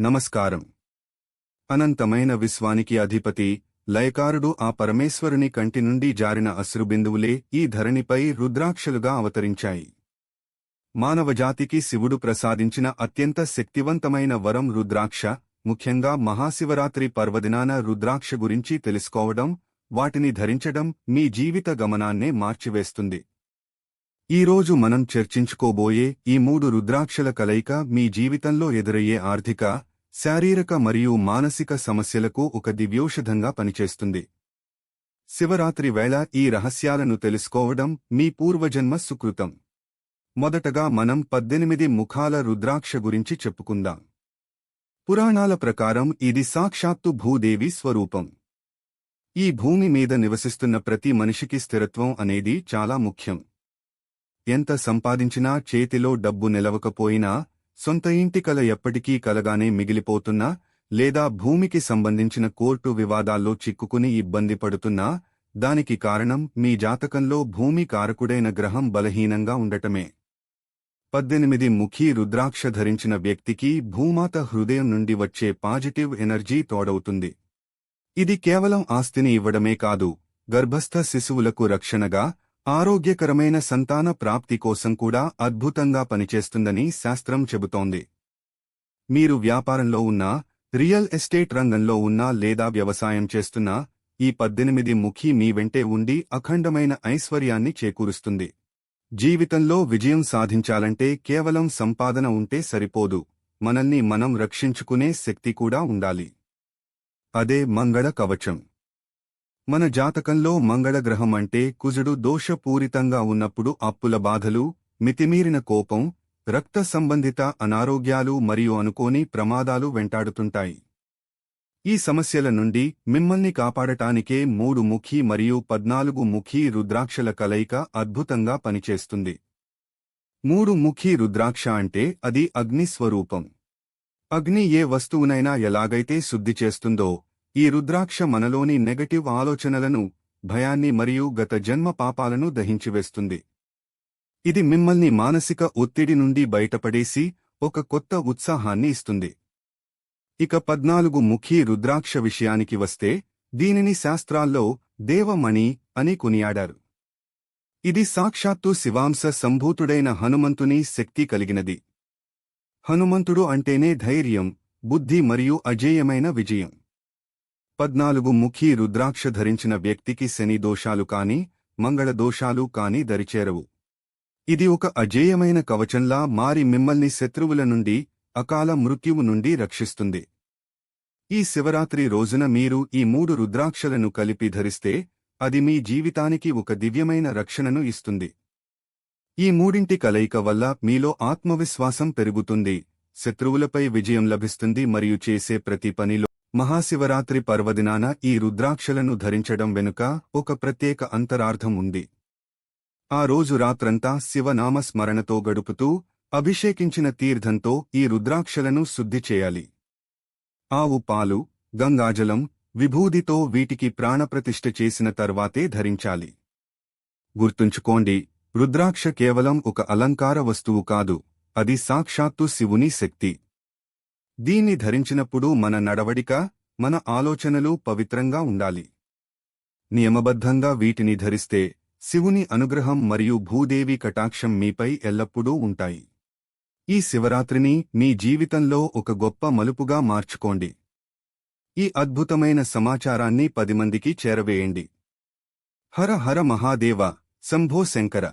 నమస్కారం. అనంతమైన విశ్వానికి అధిపతి లయకారుడు ఆ పరమేశ్వరుని కంటి నుండి జారిన అశ్రుబిందువులే ఈ ధరణిపై రుద్రాక్షలుగా అవతరించాయి. మానవజాతికి శివుడు ప్రసాదించిన అత్యంత శక్తివంతమైన వరం రుద్రాక్ష ముఖ్యంగా మహాశివరాత్రి పర్వదినాన రుద్రాక్ష గురించి తెలుసుకోవడం వాటిని ధరించడం మీ జీవిత గమనాన్నే మార్చివేస్తుంది. ఈరోజు మనం చర్చించుకోబోయే ఈ మూడు రుద్రాక్షల కలయిక మీ జీవితంలో ఎదురయ్యే ఆర్థిక శారీరక మరియు మానసిక సమస్యలకు ఒక దివ్యౌషధంగా పనిచేస్తుంది. శివరాత్రి వేళ ఈ రహస్యాలను తెలుసుకోవడం మీ పూర్వజన్మ సుకృతం. మొదటగా మనం పద్దెనిమిది ముఖాల రుద్రాక్ష గురించి చెప్పుకుందాం. పురాణాల ప్రకారం ఇది సాక్షాత్తు భూదేవి స్వరూపం. ఈ భూమి మీద నివసిస్తున్న ప్రతి మనిషికి స్థిరత్వం అనేది చాలా ముఖ్యం. ఎంత సంపాదించినా చేతిలో డబ్బు నిలవకపోయినా సొంత ఇంటి కల ఎప్పటికీ కలగానే మిగిలిపోతున్నా లేదా భూమికి సంబంధించిన కోర్టు వివాదాల్లో చిక్కుకుని ఇబ్బంది పడుతున్నా దానికి కారణం మీ జాతకంలో భూమి కారకుడైన గ్రహం బలహీనంగా ఉండటమే. పద్దెనిమిది ముఖీ రుద్రాక్ష ధరించిన వ్యక్తికి భూమాత హృదయం నుండి వచ్చే పాజిటివ్ ఎనర్జీ తోడవుతుంది. ఇది కేవలం ఆస్తిని ఇవ్వడమే కాదు గర్భస్థ శిశువులకు రక్షణగా ఆరోగ్యకరమైన సంతాన ప్రాప్తి కోసం కూడా అద్భుతంగా పనిచేస్తుందని శాస్త్రం చెబుతోంది. మీరు వ్యాపారంలో ఉన్నా రియల్ ఎస్టేట్ రంగంలో ఉన్నా లేదా వ్యవసాయం చేస్తున్నా ఈ పద్దెనిమిది ముఖి మీ వెంటే ఉండి అఖండమైన ఐశ్వర్యాన్ని చేకూరుస్తుంది. జీవితంలో విజయం సాధించాలంటే కేవలం సంపాదన ఉంటే సరిపోదు. మనల్ని మనం రక్షించుకునే శక్తి కూడా ఉండాలి. అదే మంగళ కవచం. మన జాతకంలో మంగళగ్రహం అంటే కుజుడు దోషపూరితంగా ఉన్నప్పుడు అప్పుల బాధలు మితిమీరిన కోపం రక్త సంబంధిత అనారోగ్యాలు మరియు అనుకోని ప్రమాదాలు వెంటాడుతుంటాయి. ఈ సమస్యల నుండి మిమ్మల్ని కాపాడటానికే మూడు ముఖీ మరియు పద్నాలుగు ముఖీ రుద్రాక్షల కలయిక అద్భుతంగా పనిచేస్తుంది. మూడు ముఖీ రుద్రాక్ష అంటే అది అగ్ని స్వరూపం అగ్ని ఏ వస్తువునైనా ఎలాగైతే శుద్ధి చేస్తుందో ఈ రుద్రాక్ష మనలోని నెగటివ్ ఆలోచనలను భయాన్ని మరియు గత జన్మ పాపాలను దహించివేస్తుంది. ఇది మిమ్మల్ని మానసిక ఒత్తిడి నుండి బయటపడేసి ఒక కొత్త ఉత్సాహాన్ని ఇస్తుంది. ఇక పద్నాలుగు ముఖీ రుద్రాక్ష విషయానికి వస్తే దీనిని శాస్త్రాల్లో దేవమణి అని కొనియాడారు. ఇది సాక్షాత్తు శివాంశ సంభూతుడైన హనుమంతుని శక్తి కలిగినది. హనుమంతుడు అంటేనే ధైర్యం బుద్ధి మరియు అజేయమైన విజయం. పద్నాలుగు ముఖీ రుద్రాక్ష ధరించిన వ్యక్తికి శని దోషాలు కాని మంగళ దోషాలు కాని దరిచేరవు. ఇది ఒక అజేయమైన కవచంలా మారి మిమ్మల్ని శత్రువుల నుండి అకాల మృత్యువు నుండి రక్షిస్తుంది. ఈ శివరాత్రి రోజున మీరు ఈ మూడు రుద్రాక్షలను కలిపి ధరిస్తే అది మీ జీవితానికి ఒక దివ్యమైన రక్షణను ఇస్తుంది. ఈ మూడింటి కలయిక వల్ల మీలో ఆత్మవిశ్వాసం పెరుగుతుంది శత్రువులపై విజయం లభిస్తుంది మరియు చేసే ప్రతి పనిలో మహాశివరాత్రి పర్వదినాన ఈ రుద్రాక్షలను ధరించడం వెనుక ఒక ప్రత్యేక అంతరార్థం ఉంది. ఆ రోజు రాత్రంతా శివనామ స్మరణతో గడుపుతూ అభిషేకించిన తీర్థంతో ఈ రుద్రాక్షలను శుద్ధి చేయాలి. ఆవు పాలు గంగాజలం విభూదితో వీటికి ప్రాణప్రతిష్ఠ చేసిన తర్వాతే ధరించాలి. గుర్తుంచుకోండి రుద్రాక్ష కేవలం ఒక అలంకార వస్తువు కాదు అది సాక్షాత్తు శివుని శక్తి. దీన్ని ధరించినప్పుడు మన నడవడిక మన ఆలోచనలు పవిత్రంగా ఉండాలి. నియమబద్ధంగా వీటిని ధరిస్తే శివుని అనుగ్రహం మరియు భూదేవి కటాక్షం మీపై ఎల్లప్పుడూ ఉంటాయి. ఈ శివరాత్రిని మీ జీవితంలో ఒక గొప్ప మలుపుగా మార్చుకోండి. ఈ అద్భుతమైన సమాచారాన్ని పది మందికి చేరవేయండి. హర హర మహాదేవ శంభో శంకర.